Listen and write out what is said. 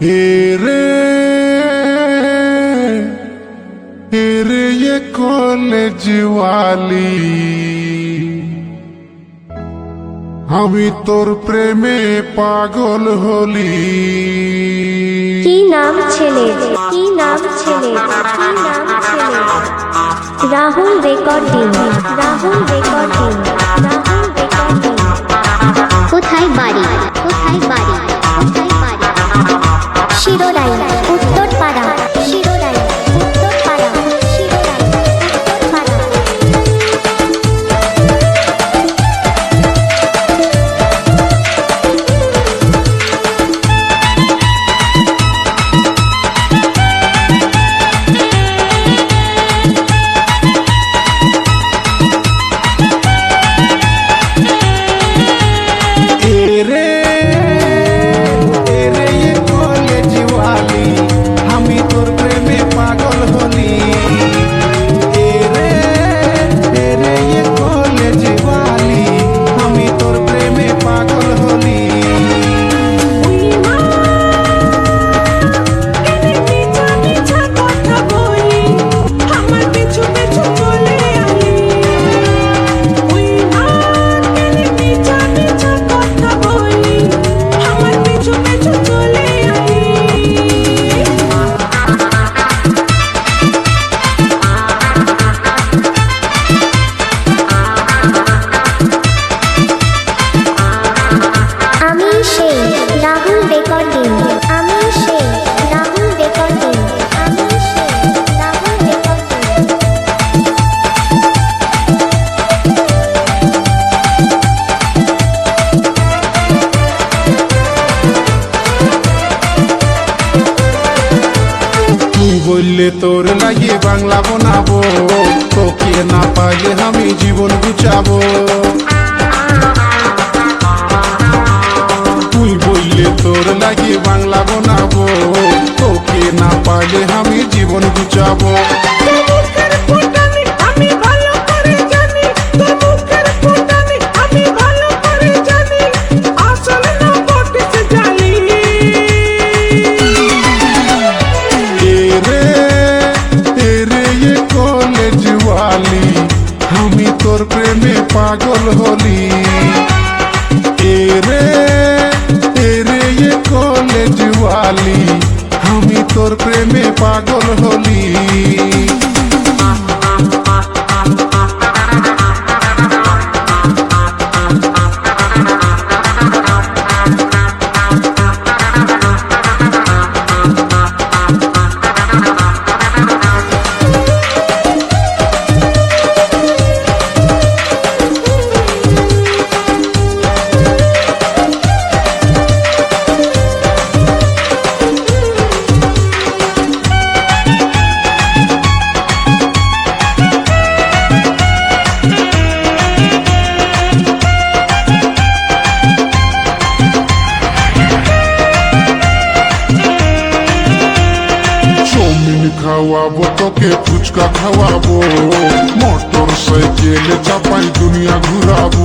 হেরে হেরে ये কলেজ আমি তোর প্রেমে পাগল হলি কি নাম ছেলের কি নাম ছেলে? কি নাম ছেলের রাহুল রেকর্ডিং রাহুল রেকর্ডিং রাহুল বললে তোর লাগিয়ে বাংলা বনাবো। তোকে না পাইলে আমি জীবন গুচাবো তুই বললে তোর লাগিয়ে বাংলা বানাবো। তোকে না পাইলে আমি জীবন গুছাবো। ये কলেজ ওয়ালি আমি তোর প্রেমে পাগল হলি এরে এরে ये কলেজ ওয়ালি আমি তোর প্রেমে পাগল হলি চাউমিন খাওয়াবো তোকে ফুচকা খাওয়াবো মোটর সাইকেলে চাপাই দুনিয়া ঘুরাবো।